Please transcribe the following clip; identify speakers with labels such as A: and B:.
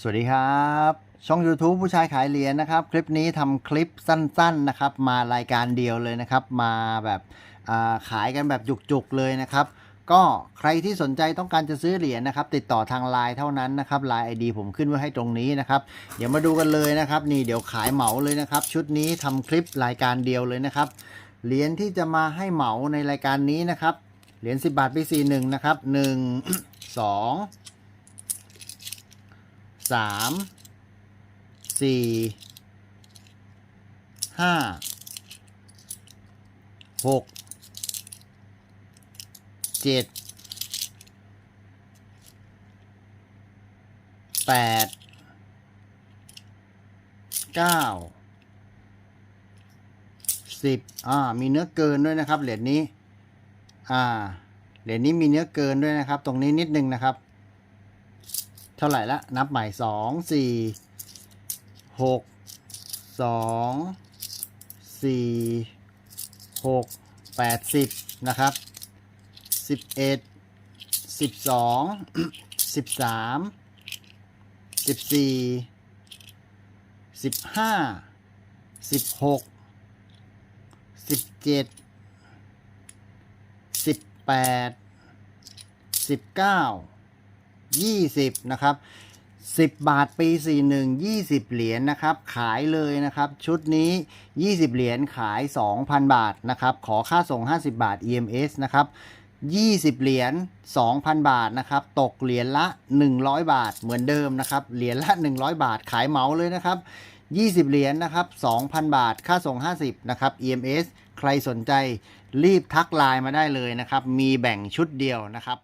A: สวัสดีครับ ช่อง YouTube ผู้ชายขายเหรียญนะครับ คลิปนี้ทำคลิปสั้นๆนะครับ มารายการเดียวเลยนะครับ มาแบบขายกันแบบจุกๆเลยนะครับ ก็ใครที่สนใจต้องการจะซื้อเหรียญนะครับ ติดต่อทางไลน์เท่านั้นนะครับไลน์ไอดีผมขึ้นไว้ให้ตรงนี้นะครับ เดี๋ยวมาดูกันเลยนะครับ นี่เดี๋ยวขายเหมาเลยนะครับ ชุดนี้ทำคลิปรายการเดียวเลยนะครับเหรียญที่จะมาให้เหมาในรายการนี้นะครับเหรียญ10 บาทปี41นะครับ1 2 สามสี่ห้าหกเจ็ดแปดเก้าสิบอ่า มีเนื้อเกินด้วยนะครับ เหรียญนี้ อ่า เหรียญนี้มีเนื้อเกินด้วยนะครับ ตรงนี้นิดนึงนะครับ เท่าไหร่ละ นับใหม่สองสี่หกสองสี่หกแปดสิบนะครับสิบเอ็ดสิบสองสิบสามสิบสี่สิบห้าสิบหกสิบเจ็ดสิบแปดสิบเก้า 20นะครับ10 บาทปี 41 20 เหรียญนะครับ ขายเลยนะครับ ชุดนี้ 20 เหรียญขาย 2,000 บาทนะครับ ขอค่าส่ง 50 บาท EMS นะครับ 20 เหรียญ2,000 บาทนะครับ ตกเหรียญละ 100 บาทเหมือนเดิมนะครับ เหรียญละ 100 บาทขายเหมาเลยนะครับ 20 เหรียญนะครับ 2,000 บาท ค่าส่ง 50 นะครับ EMS ใครสนใจรีบทักไลน์มาได้เลยนะครับ มีแบ่งชุดเดียวนะครับ